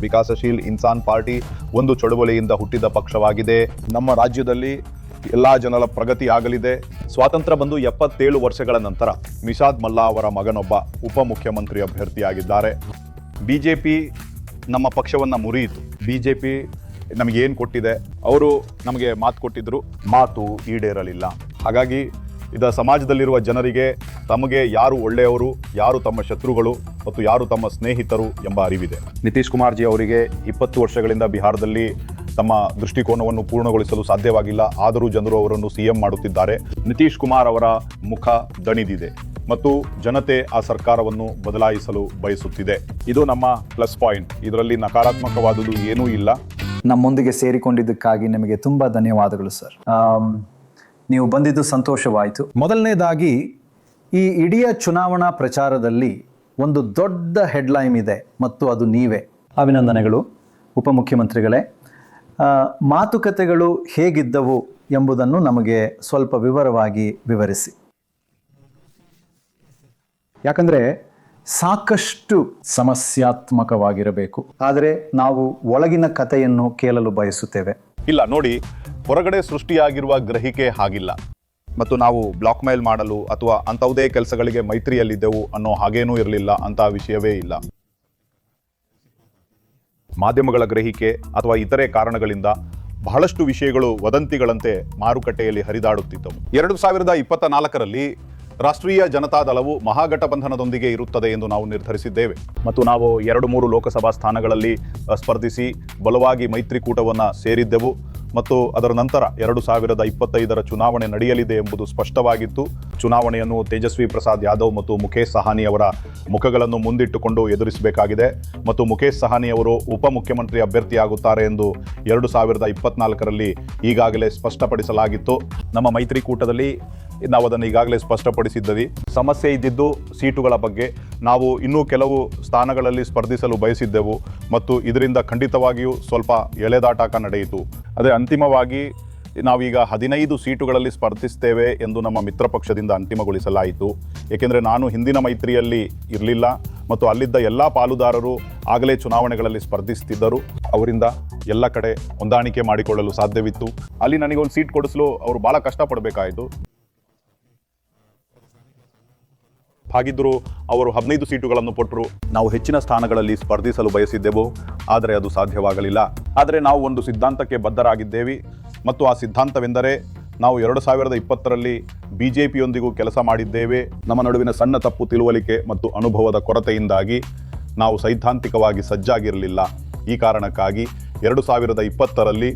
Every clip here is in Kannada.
ವಿಕಾಸಶೀಲ್ ಇನ್ಸಾನ್ ಪಾರ್ಟಿ ಒಂದು ಚಳುವಳಿಯಿಂದ ಹುಟ್ಟಿದ ಪಕ್ಷವಾಗಿದೆ. ನಮ್ಮ ರಾಜ್ಯದಲ್ಲಿ ಎಲ್ಲ ಜನರ ಪ್ರಗತಿ ಆಗಲಿದೆ. ಸ್ವಾತಂತ್ರ್ಯ ಬಂದು ಎಪ್ಪತ್ತೇಳು ವರ್ಷಗಳ ನಂತರ ನಿಷಾದ್ ಮಲ್ಲಾ ಅವರ ಮಗನೊಬ್ಬ ಉಪಮುಖ್ಯಮಂತ್ರಿ ಅಭ್ಯರ್ಥಿಯಾಗಿದ್ದಾರೆ. ಬಿಜೆಪಿ ನಮ್ಮ ಪಕ್ಷವನ್ನು ಮುರಿಯಿತು. ಬಿಜೆಪಿ ಪಿ ನಮಗೇನು ಕೊಟ್ಟಿದೆ? ಅವರು ನಮಗೆ ಮಾತು ಕೊಟ್ಟಿದ್ದರು ಮಾತು ಈಡೇರಲಿಲ್ಲ. ಹಾಗಾಗಿ ಇದ ಸಮಾಜದಲ್ಲಿರುವ ಜನರಿಗೆ ತಮಗೆ ಯಾರು ಒಳ್ಳೆಯವರು, ಯಾರು ತಮ್ಮ ಶತ್ರುಗಳು ಮತ್ತು ಯಾರು ತಮ್ಮ ಸ್ನೇಹಿತರು ಎಂಬ ಅರಿವಿದೆ. ನಿತೀಶ್ ಕುಮಾರ್ ಜಿ ಅವರಿಗೆ ಇಪ್ಪತ್ತು ವರ್ಷಗಳಿಂದ ಬಿಹಾರದಲ್ಲಿ ತಮ್ಮ ದೃಷ್ಟಿಕೋನವನ್ನು ಪೂರ್ಣಗೊಳಿಸಲು ಸಾಧ್ಯವಾಗಿಲ್ಲ. ಆದರೂ ಜನರು ಅವರನ್ನು ಸಿಎಂ ಮಾಡುತ್ತಿದ್ದಾರೆ. ನಿತೀಶ್ ಕುಮಾರ್ ಅವರ ಮುಖ ದಣಿದಿದೆ ಮತ್ತು ಜನತೆ ಆ ಸರ್ಕಾರವನ್ನು ಬದಲಾಯಿಸಲು ಬಯಸುತ್ತಿದೆ. ಇದು ನಮ್ಮ ಪ್ಲಸ್ ಪಾಯಿಂಟ್. ಇದರಲ್ಲಿ ನಕಾರಾತ್ಮಕವಾದುದು ಏನೂ ಇಲ್ಲ. ನಮ್ಮೊಂದಿಗೆ ಸೇರಿಕೊಂಡಿದ್ದಕ್ಕಾಗಿ ನಿಮಗೆ ತುಂಬಾ ಧನ್ಯವಾದಗಳು, ಸರ್. ನೀವು ಬಂದಿದ್ದು ಸಂತೋಷವಾಯಿತು. ಮೊದಲನೇದಾಗಿ, ಈ ಇಡೀ ಚುನಾವಣಾ ಪ್ರಚಾರದಲ್ಲಿ ಒಂದು ದೊಡ್ಡ ಹೆಡ್ಲೈನ್ ಇದೆ ಮತ್ತು ಅದು ನೀವೇ. ಅಭಿನಂದನೆಗಳು, ಉಪಮುಖ್ಯಮಂತ್ರಿಗಳೇ. ಮಾತುಕತೆಗಳು ಹೇಗಿದ್ದವು ಎಂಬುದನ್ನು ನಮಗೆ ಸ್ವಲ್ಪ ವಿವರವಾಗಿ ವಿವರಿಸಿ. ಯಾಕಂದರೆ, ಸಾಕಷ್ಟು ಸಮಸ್ಯಾತ್ಮಕವಾಗಿರಬೇಕು. ಆದರೆ, ನಾವು ಒಳಗಿನ ಕಥೆಯನ್ನು ಕೇಳಲು ಬಯಸುತ್ತೇವೆ. ಇಲ್ಲ, ನೋಡಿ ಹೊರಗಡೆ ಸೃಷ್ಟಿಯಾಗಿರುವ ಗ್ರಹಿಕೆ ಹಾಗಿಲ್ಲ. ಮತ್ತು ನಾವು ಬ್ಲಾಕ್ ಮೇಲ್ ಮಾಡಲು ಅಥವಾ ಅಂಥವುದೇ ಕೆಲಸಗಳಿಗೆ ಮೈತ್ರಿಯಲ್ಲಿದ್ದೆವು ಅನ್ನೋ ಹಾಗೇನೂ ಇರಲಿಲ್ಲ ಅಂತ ವಿಷಯವೇ ಇಲ್ಲ. ಮಾಧ್ಯಮಗಳ ಗ್ರಹಿಕೆ ಅಥವಾ ಇತರೆ ಕಾರಣಗಳಿಂದ ಬಹಳಷ್ಟು ವಿಷಯಗಳು ವದಂತಿಗಳಂತೆ ಮಾರುಕಟ್ಟೆಯಲ್ಲಿ ಹರಿದಾಡುತ್ತಿದ್ದವು. ಎರಡು ಸಾವಿರದ ಇಪ್ಪತ್ತ ನಾಲ್ಕರಲ್ಲಿ ರಾಷ್ಟ್ರೀಯ ಜನತಾದಳವು ಮಹಾಗಠಬಂಧನದೊಂದಿಗೆ ಇರುತ್ತದೆ ಎಂದು ನಾವು ನಿರ್ಧರಿಸಿದ್ದೇವೆ. ಮತ್ತು ನಾವು ಎರಡು ಮೂರು ಲೋಕಸಭಾ ಸ್ಥಾನಗಳಲ್ಲಿ ಸ್ಪರ್ಧಿಸಿ ಬಲವಾಗಿ ಮೈತ್ರಿಕೂಟವನ್ನು ಸೇರಿದ್ದೆವು. ಮತ್ತು ಅದರ ನಂತರ ಎರಡು ಸಾವಿರದ ಇಪ್ಪತ್ತೈದರ ಚುನಾವಣೆ ನಡೆಯಲಿದೆ ಎಂಬುದು ಸ್ಪಷ್ಟವಾಗಿತ್ತು. ಚುನಾವಣೆಯನ್ನು ತೇಜಸ್ವಿ ಪ್ರಸಾದ್ ಯಾದವ್ ಮತ್ತು ಮುಖೇಶ್ ಸಹಾನಿ ಅವರ ಮುಖಗಳನ್ನು ಮುಂದಿಟ್ಟುಕೊಂಡು ಎದುರಿಸಬೇಕಾಗಿದೆ. ಮತ್ತು ಮುಖೇಶ್ ಸಹಾನಿ ಅವರು ಉಪಮುಖ್ಯಮಂತ್ರಿ ಅಭ್ಯರ್ಥಿಯಾಗುತ್ತಾರೆ ಎಂದು ಎರಡು ಸಾವಿರದ ಇಪ್ಪತ್ನಾಲ್ಕರಲ್ಲಿ ಈಗಾಗಲೇ ಸ್ಪಷ್ಟಪಡಿಸಲಾಗಿತ್ತು. ನಮ್ಮ ಮೈತ್ರಿಕೂಟದಲ್ಲಿ ನಾವು ಅದನ್ನು ಈಗಾಗಲೇ ಸ್ಪಷ್ಟಪಡಿಸಿದ್ದೀವಿ. ಸಮಸ್ಯೆ ಇದ್ದಿದ್ದು ಸೀಟುಗಳ ಬಗ್ಗೆ. ನಾವು ಇನ್ನೂ ಕೆಲವು ಸ್ಥಾನಗಳಲ್ಲಿ ಸ್ಪರ್ಧಿಸಲು ಬಯಸಿದ್ದೆವು. ಮತ್ತು ಇದರಿಂದ ಖಂಡಿತವಾಗಿಯೂ ಸ್ವಲ್ಪ ಎಳೆದಾಟಾಟ ನಡೆಯಿತು. ಅದೇ ಅಂತಿಮವಾಗಿ ನಾವೀಗ ಹದಿನೈದು ಸೀಟುಗಳಲ್ಲಿ ಸ್ಪರ್ಧಿಸ್ತೇವೆ ಎಂದು ನಮ್ಮ ಮಿತ್ರ ಪಕ್ಷದಿಂದ ಅಂತಿಮಗೊಳಿಸಲಾಯಿತು. ಏಕೆಂದರೆ ನಾನು ಹಿಂದಿನ ಮೈತ್ರಿಯಲ್ಲಿ ಇರಲಿಲ್ಲ ಮತ್ತು ಅಲ್ಲಿದ್ದ ಎಲ್ಲ ಪಾಲುದಾರರು ಆಗಲೇ ಚುನಾವಣೆಗಳಲ್ಲಿ ಸ್ಪರ್ಧಿಸುತ್ತಿದ್ದರು ಅವರಿಂದ ಎಲ್ಲ ಕಡೆ ಹೊಂದಾಣಿಕೆ ಮಾಡಿಕೊಳ್ಳಲು ಸಾಧ್ಯವಿತ್ತು. ಅಲ್ಲಿ ನನಗೆ ಒಂದು ಸೀಟ್ ಕೊಡಿಸಲು ಅವರು ಭಾಳ ಕಷ್ಟಪಡಬೇಕಾಯಿತು. ಹಾಗಿದ್ದರೂ ಅವರು ಹದಿನೈದು ಸೀಟುಗಳನ್ನು ಕೊಟ್ಟರು. ನಾವು ಹೆಚ್ಚಿನ ಸ್ಥಾನಗಳಲ್ಲಿ ಸ್ಪರ್ಧಿಸಲು ಬಯಸಿದ್ದೆವು. ಆದರೆ ಅದು ಸಾಧ್ಯವಾಗಲಿಲ್ಲ. ಆದರೆ ನಾವು ಒಂದು ಸಿದ್ಧಾಂತಕ್ಕೆ ಬದ್ಧರಾಗಿದ್ದೇವೆ. ಮತ್ತು ಆ ಸಿದ್ಧಾಂತವೆಂದರೆ ನಾವು ಎರಡು ಸಾವಿರದ ಇಪ್ಪತ್ತರಲ್ಲಿ ಬಿ ಜೆ ಪಿಯೊಂದಿಗೂ ಕೆಲಸ ಮಾಡಿದ್ದೇವೆ. ನಮ್ಮ ನಡುವಿನ ಸಣ್ಣ ತಪ್ಪು ತಿಳುವಳಿಕೆ ಮತ್ತು ಅನುಭವದ ಕೊರತೆಯಿಂದಾಗಿ ನಾವು ಸೈದ್ಧಾಂತಿಕವಾಗಿ ಸಜ್ಜಾಗಿರಲಿಲ್ಲ. ಈ ಕಾರಣಕ್ಕಾಗಿ ಎರಡು ಸಾವಿರದ ಇಪ್ಪತ್ತರಲ್ಲಿ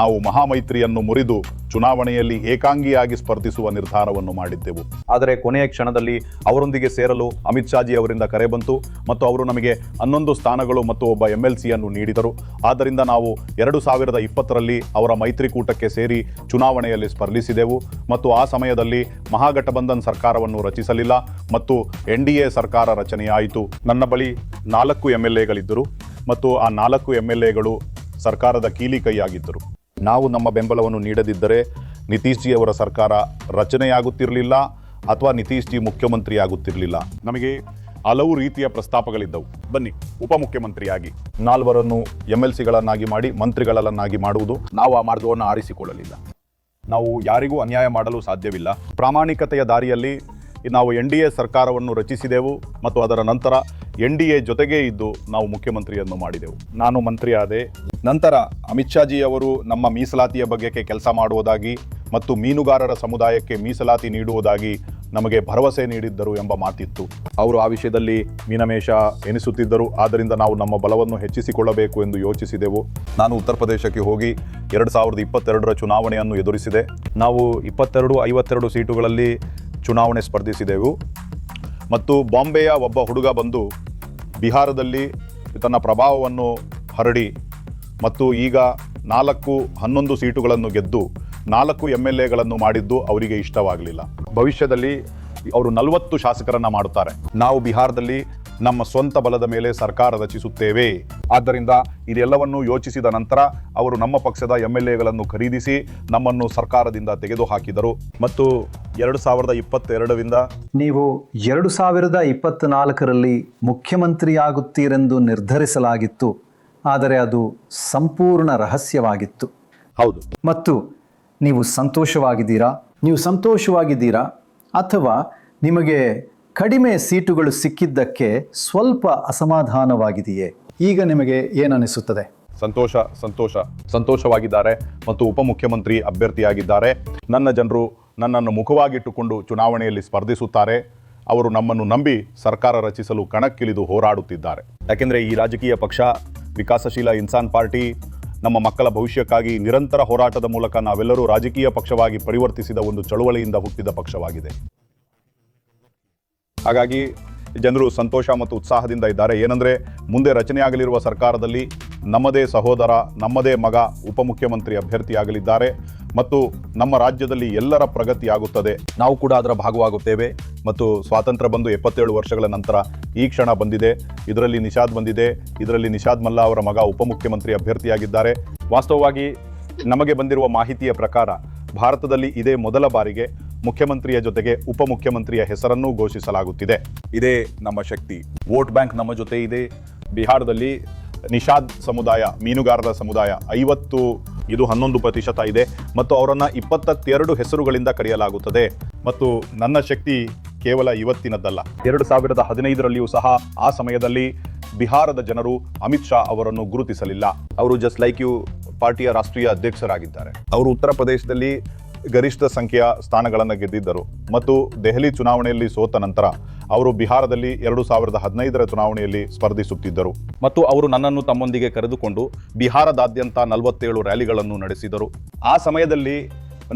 ನಾವು ಮಹಾಮೈತ್ರಿಯನ್ನು ಮುರಿದು ಚುನಾವಣೆಯಲ್ಲಿ ಏಕಾಂಗಿಯಾಗಿ ಸ್ಪರ್ಧಿಸುವ ನಿರ್ಧಾರವನ್ನು ಮಾಡಿದ್ದೆವು. ಆದರೆ ಕೊನೆಯ ಕ್ಷಣದಲ್ಲಿ ಅವರೊಂದಿಗೆ ಸೇರಲು ಅಮಿತ್ ಶಾಜಿ ಅವರಿಂದ ಕರೆ ಬಂತು ಮತ್ತು ಅವರು ನಮಗೆ ಹನ್ನೊಂದು ಸ್ಥಾನಗಳು ಮತ್ತು ಒಬ್ಬ ಎಂ ಎಲ್ ಸಿಯನ್ನು ನೀಡಿದರು. ಆದ್ದರಿಂದ ನಾವು ಎರಡು ಸಾವಿರದ ಇಪ್ಪತ್ತರಲ್ಲಿ ಅವರ ಮೈತ್ರಿಕೂಟಕ್ಕೆ ಸೇರಿ ಚುನಾವಣೆಯಲ್ಲಿ ಸ್ಪರ್ಧಿಸಿದೆವು ಮತ್ತು ಆ ಸಮಯದಲ್ಲಿ ಮಹಾಗಠಬಂಧನ್ ಸರ್ಕಾರವನ್ನು ರಚಿಸಲಿಲ್ಲ ಮತ್ತು ಎನ್ ಡಿ ಎ ಸರ್ಕಾರ ರಚನೆಯಾಯಿತು. ನನ್ನ ಬಳಿ ನಾಲ್ಕು ಎಂ ಎಲ್ ಎಗಳಿದ್ದರು ಮತ್ತು ಆ ನಾಲ್ಕು ಎಂ ಎಲ್ ಎಗಳು ಸರ್ಕಾರದ ಕೀಲಿ ಕೈಯಾಗಿದ್ದರು. ನಾವು ನಮ್ಮ ಬೆಂಬಲವನ್ನು ನೀಡದಿದ್ದರೆ ನಿತೀಶ್ ಜಿ ಅವರ ಸರ್ಕಾರ ರಚನೆಯಾಗುತ್ತಿರಲಿಲ್ಲ ಅಥವಾ ನಿತೀಶ್ ಜಿ ಮುಖ್ಯಮಂತ್ರಿ ಆಗುತ್ತಿರಲಿಲ್ಲ ನಮಗೆ ಹಲವು ರೀತಿಯ ಪ್ರಸ್ತಾಪಗಳಿದ್ದವು. ಬನ್ನಿ, ಉಪಮುಖ್ಯಮಂತ್ರಿಯಾಗಿ. ನಾಲ್ವರನ್ನು ಎಂ ಎಲ್ ಸಿಗಳನ್ನಾಗಿ ಮಾಡಿ, ಮಂತ್ರಿಗಳನ್ನಾಗಿ ಮಾಡುವುದು ನಾವು ಆ ಮಾರ್ಗವನ್ನು ಆರಿಸಿಕೊಳ್ಳಲಿಲ್ಲ. ನಾವು ಯಾರಿಗೂ ಅನ್ಯಾಯ ಮಾಡಲು ಸಾಧ್ಯವಿಲ್ಲ. ಪ್ರಾಮಾಣಿಕತೆಯ ದಾರಿಯಲ್ಲಿ ನಾವು ಎನ್ ಡಿ ಎ ಸರ್ಕಾರವನ್ನು ರಚಿಸಿದೆವು ಮತ್ತು ಅದರ ನಂತರ ಎನ್ ಡಿ ಎ ಜೊತೆಗೇ ಇದ್ದು ನಾವು ಮುಖ್ಯಮಂತ್ರಿಯನ್ನು ಮಾಡಿದೆವು. ನಾನು ಮಂತ್ರಿ ಆದೆ. ನಂತರ ಅಮಿತ್ ಶಾಜಿ ಅವರು ನಮ್ಮ ಮೀಸಲಾತಿಯ ಬಗ್ಗೆ ಕೆಲಸ ಮಾಡುವುದಾಗಿ ಮತ್ತು ಮೀನುಗಾರರ ಸಮುದಾಯಕ್ಕೆ ಮೀಸಲಾತಿ ನೀಡುವುದಾಗಿ ನಮಗೆ ಭರವಸೆ ನೀಡಿದ್ದರು ಎಂಬ ಮಾತಿತ್ತು. ಅವರು ಆ ವಿಷಯದಲ್ಲಿ ಮೀನಮೇಷ ಎನಿಸುತ್ತಿದ್ದರು. ಆದ್ದರಿಂದ ನಾವು ನಮ್ಮ ಬಲವನ್ನು ಹೆಚ್ಚಿಸಿಕೊಳ್ಳಬೇಕು ಎಂದು ಯೋಚಿಸಿದೆವು. ನಾನು ಉತ್ತರ ಪ್ರದೇಶಕ್ಕೆ ಹೋಗಿ ಎರಡು ಸಾವಿರದ ಇಪ್ಪತ್ತೆರಡರ ಚುನಾವಣೆಯನ್ನು ಎದುರಿಸಿದೆ. ನಾವು ಇಪ್ಪತ್ತೆರಡು, ಐವತ್ತೆರಡು ಸೀಟುಗಳಲ್ಲಿ ಚುನಾವಣೆ ಸ್ಪರ್ಧಿಸಿದೆವು. ಮತ್ತು ಬಾಂಬೆಯ ಒಬ್ಬ ಹುಡುಗ ಬಂದು ಬಿಹಾರದಲ್ಲಿ ತನ್ನ ಪ್ರಭಾವವನ್ನು ಹರಡಿ ಮತ್ತು ಈಗ ನಾಲ್ಕು ಹನ್ನೊಂದು ಸೀಟುಗಳನ್ನು ಗೆದ್ದು ನಾಲ್ಕು ಎಂ ಎಲ್ ಎಗಳನ್ನು ಮಾಡಿದ್ದು ಅವರಿಗೆ ಇಷ್ಟವಾಗಲಿಲ್ಲ. ಭವಿಷ್ಯದಲ್ಲಿ ಅವರು ನಲವತ್ತು ಶಾಸಕರನ್ನು ಮಾಡುತ್ತಾರೆ. ನಾವು ಬಿಹಾರದಲ್ಲಿ ನಮ್ಮ ಸ್ವಂತ ಬಲದ ಮೇಲೆ ಸರ್ಕಾರ ರಚಿಸುತ್ತೇವೆ. ಆದ್ದರಿಂದ ಇದೆಲ್ಲವನ್ನು ಯೋಚಿಸಿದ ನಂತರ ಅವರು ನಮ್ಮ ಪಕ್ಷದ ಎಂ ಎಲ್ ಎಗಳನ್ನು ಖರೀದಿಸಿ ನಮ್ಮನ್ನು ಸರ್ಕಾರದಿಂದ ತೆಗೆದುಹಾಕಿದರು. ಮತ್ತು ಎರಡು ಸಾವಿರದ ಇಪ್ಪತ್ತೆರಡರಿಂದ ನೀವು ಎರಡು ಸಾವಿರದ ಇಪ್ಪತ್ತ್ನಾಲ್ಕರಲ್ಲಿ ಮುಖ್ಯಮಂತ್ರಿಯಾಗುತ್ತೀರೆಂದು ನಿರ್ಧರಿಸಲಾಗಿತ್ತು. ಆದರೆ ಅದು ಸಂಪೂರ್ಣ ರಹಸ್ಯವಾಗಿತ್ತು. ಹೌದು. ಮತ್ತು ನೀವು ಸಂತೋಷವಾಗಿದ್ದೀರಾ? ನೀವು ಸಂತೋಷವಾಗಿದ್ದೀರಾ? ಅಥವಾ ನಿಮಗೆ ಕಡಿಮೆ ಸೀಟುಗಳು ಸಿಕ್ಕಿದ್ದಕ್ಕೆ ಸ್ವಲ್ಪ ಅಸಮಾಧಾನವಾಗಿದೆಯೇ? ಈಗ ನಿಮಗೆ ಏನನಿಸುತ್ತದೆ ಸಂತೋಷ ಸಂತೋಷ, ಸಂತೋಷವಾಗಿದ್ದಾರೆ ಮತ್ತು ಉಪಮುಖ್ಯಮಂತ್ರಿ ಅಭ್ಯರ್ಥಿಯಾಗಿದ್ದಾರೆ. ನನ್ನ ಜನರು ನನ್ನನ್ನು ಮುಖವಾಗಿಟ್ಟುಕೊಂಡು ಚುನಾವಣೆಯಲ್ಲಿ ಸ್ಪರ್ಧಿಸುತ್ತಾರೆ. ಅವರು ನಮ್ಮನ್ನು ನಂಬಿ ಸರ್ಕಾರ ರಚಿಸಲು ಕಣಕ್ಕಿಳಿದು ಹೋರಾಡುತ್ತಿದ್ದಾರೆ. ಯಾಕೆಂದರೆ ಈ ರಾಜಕೀಯ ಪಕ್ಷ, ವಿಕಾಸಶೀಲ ಇನ್ಸಾನ್ ಪಾರ್ಟಿ, ನಮ್ಮ ಮಕ್ಕಳ ಭವಿಷ್ಯಕ್ಕಾಗಿ ನಿರಂತರ ಹೋರಾಟದ ಮೂಲಕ ನಾವೆಲ್ಲರೂ ರಾಜಕೀಯ ಪಕ್ಷವಾಗಿ ಪರಿವರ್ತಿಸಿದ ಒಂದು ಚಳುವಳಿಯಿಂದ ಹುಟ್ಟಿದ ಪಕ್ಷವಾಗಿದೆ. ಹಾಗಾಗಿ ಜನರು ಸಂತೋಷ ಮತ್ತು ಉತ್ಸಾಹದಿಂದ ಇದ್ದಾರೆ. ಏನಂದರೆ, ಮುಂದೆ ರಚನೆಯಾಗಲಿರುವ ಸರ್ಕಾರದಲ್ಲಿ ನಮ್ಮದೇ ಸಹೋದರ, ನಮ್ಮದೇ ಮಗ ಉಪಮುಖ್ಯಮಂತ್ರಿ ಅಭ್ಯರ್ಥಿಯಾಗಲಿದ್ದಾರೆ ಮತ್ತು ನಮ್ಮ ರಾಜ್ಯದಲ್ಲಿ ಎಲ್ಲರ ಪ್ರಗತಿಯಾಗುತ್ತದೆ ನಾವು ಕೂಡ ಅದರ ಭಾಗವಾಗುತ್ತೇವೆ ಮತ್ತು ಸ್ವಾತಂತ್ರ್ಯ ಬಂದು ಎಪ್ಪತ್ತೇಳು ವರ್ಷಗಳ ನಂತರ ಈ ಕ್ಷಣ ಬಂದಿದೆ. ಇದರಲ್ಲಿ ನಿಷಾದ್ ಬಂದಿದೆ. ಇದರಲ್ಲಿ ನಿಷಾದ್ ಮಲ್ಲ ಅವರ ಮಗ ಉಪಮುಖ್ಯಮಂತ್ರಿ ಅಭ್ಯರ್ಥಿಯಾಗಿದ್ದಾರೆ. ವಾಸ್ತವವಾಗಿ ನಮಗೆ ಬಂದಿರುವ ಮಾಹಿತಿಯ ಪ್ರಕಾರ ಭಾರತದಲ್ಲಿ ಇದೇ ಮೊದಲ ಬಾರಿಗೆ ಮುಖ್ಯಮಂತ್ರಿಯ ಜೊತೆಗೆ ಉಪಮುಖ್ಯಮಂತ್ರಿಯ ಹೆಸರನ್ನೂ ಘೋಷಿಸಲಾಗುತ್ತಿದೆ. ಇದೇ ನಮ್ಮ ಶಕ್ತಿ. ವೋಟ್ ಬ್ಯಾಂಕ್ ನಮ್ಮ ಜೊತೆ ಇದೆ. ಬಿಹಾರದಲ್ಲಿ ನಿಷಾದ್ ಸಮುದಾಯ, ಮೀನುಗಾರರ ಸಮುದಾಯ ಐವತ್ತು, ಇದು ಹನ್ನೊಂದು ಪ್ರತಿಶತ ಇದೆ. ಮತ್ತು ಅವರನ್ನು ಇಪ್ಪತ್ತೆರಡು ಹೆಸರುಗಳಿಂದ ಕರೆಯಲಾಗುತ್ತದೆ. ಮತ್ತು ನನ್ನ ಶಕ್ತಿ ಕೇವಲ ಇವತ್ತಿನದ್ದಲ್ಲ. ಎರಡು ಸಾವಿರದ ಹದಿನೈದರಲ್ಲಿಯೂ ಸಹ ಆ ಸಮಯದಲ್ಲಿ ಬಿಹಾರದ ಜನರು ಅಮಿತ್ ಶಾ ಅವರನ್ನು ಗುರುತಿಸಲಿಲ್ಲ. ಅವರು ಜಸ್ಟ್ ಲೈಕ್ ಯು ಪಾರ್ಟಿಯ ರಾಷ್ಟ್ರೀಯ ಅಧ್ಯಕ್ಷರಾಗಿದ್ದಾರೆ. ಅವರು ಉತ್ತರ ಪ್ರದೇಶದಲ್ಲಿ ಗರಿಷ್ಠ ಸಂಖ್ಯೆಯ ಸ್ಥಾನಗಳನ್ನು ಗೆದ್ದಿದ್ದರು. ಮತ್ತು ದೆಹಲಿ ಚುನಾವಣೆಯಲ್ಲಿ ಸೋತ ನಂತರ ಅವರು ಬಿಹಾರದಲ್ಲಿ ಎರಡು ಸಾವಿರದ ಹದಿನೈದರ ಚುನಾವಣೆಯಲ್ಲಿ ಸ್ಪರ್ಧಿಸುತ್ತಿದ್ದರು. ಮತ್ತು ಅವರು ನನ್ನನ್ನು ತಮ್ಮೊಂದಿಗೆ ಕರೆದುಕೊಂಡು ಬಿಹಾರದಾದ್ಯಂತ ನಲವತ್ತೇಳು ರ್ಯಾಲಿಗಳನ್ನು ನಡೆಸಿದರು. ಆ ಸಮಯದಲ್ಲಿ